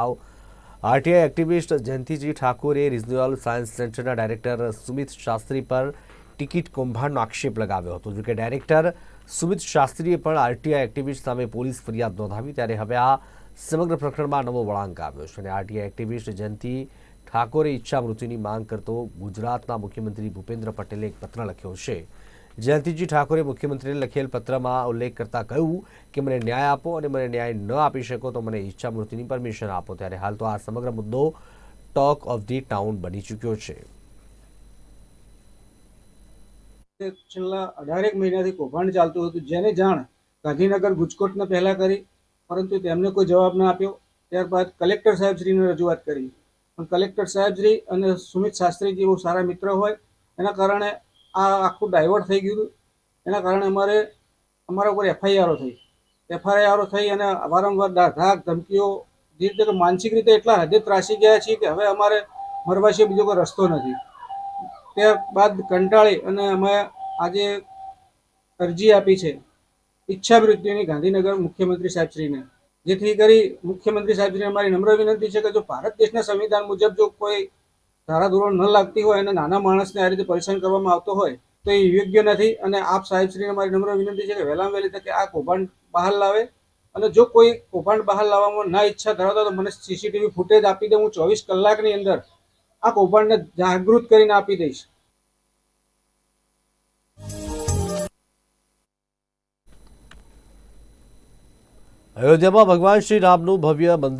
RTI activist Jayantiji ઠાકોરે regional science સેન્ટરના director Sumit Shastri પર ટિકિટ કૌભાંડનો આક્ષેપ લગાવ્યો હતો. જોકે ડાયરેક્ટર સુમિત શાસ્ત્રીએ પણ આરટીઆઈ એક્ટિવિસ્ટ સામે પોલીસ ફરિયાદ નોંધાવી, ત્યારે હવે આ સમગ્ર પ્રકરણમાં નવો વળાંક આવ્યો છે. અને આરટીઆઈ એક્ટિવિસ્ટ જયંતિ ઠાકોરે ઈચ્છા મૃત્યુની માંગ કરતો ગુજરાતના મુખ્યમંત્રી ભૂપેન્દ્ર પટેલે એક પત્ર લખ્યો છે. જયંતિજી ઠાકોરે મુખ્યમંત્રીને લખેલ પત્રમાં ઉલ્લેખ કરતા કહ્યું કે, મને ન્યાય આપો અને મને ન્યાય ન આપી શકો તો મને ઈચ્છા મૃત્યુની પરમિશન આપો. ત્યારે હાલ તો આ સમગ્ર મુદ્દો ટોક ઓફ ધી ટાઉન બની ચૂક્યો છે. છેલ્લા અઢારેક મહિનાથી કૌભાંડ ચાલતું હતું. જેને જાણ ગાંધીનગર ગુજકોટને પહેલા કરી, પરંતુ તેમને કોઈ જવાબ ન આપ્યો. ત્યારબાદ કલેક્ટર સાહેબશ્રીને રજૂઆત કરી. પણ કલેક્ટર સાહેબશ્રી અને સુમિત શાસ્ત્રીજી બહુ સારા મિત્ર હોય. એના કારણે આ આખું ડાયવર્ટ થઈ ગયું એના કારણે અમારે, અમારા ઉપર એફઆઈઆરો થઈ. એફઆઈઆરો થઈ અને વારંવાર ધાક ધમકીઓ, જે રીતે માનસિક રીતે એટલા હદે ત્રાસી ગયા છીએ કે હવે અમારે મરવા સિવાય બીજો કોઈ રસ્તો નથી. ત્યારબાદ કંટાળી અને અમે આજે અરજી આપી છે ઈચ્છા મૃત્યુની ગાંધીનગર મુખ્યમંત્રી સાહેબશ્રીને. જેથી કરી મુખ્યમંત્રી સાહેબશ્રીને અમારી નમ્ર વિનંતી છે કે જો ભારત દેશના સંવિધાન મુજબ જો કોઈ ધારાધોરણ ન લાગતી હોય અને નાના માણસને આ રીતે પરેશાન કરવામાં આવતો હોય, તો એ યોગ્ય નથી. અને આપ સાહેબશ્રીને મારી નમ્ર વિનંતી છે કે વહેલામાં વહેલી તકે આ કૌભાંડ બહાર લાવે. અને જો કોઈ કૌભાંડ બહાર લાવવામાં ના ઈચ્છા ધરાવતા તો મને સીસીટીવી ફૂટેજ આપી દે. હું ચોવીસ કલાકની અંદર આ કૌભાંડને જાગૃત કરીને આપી દઈશ. અયોધ્યામાં ભગવાન શ્રી રામનું ભવ્ય મંદિર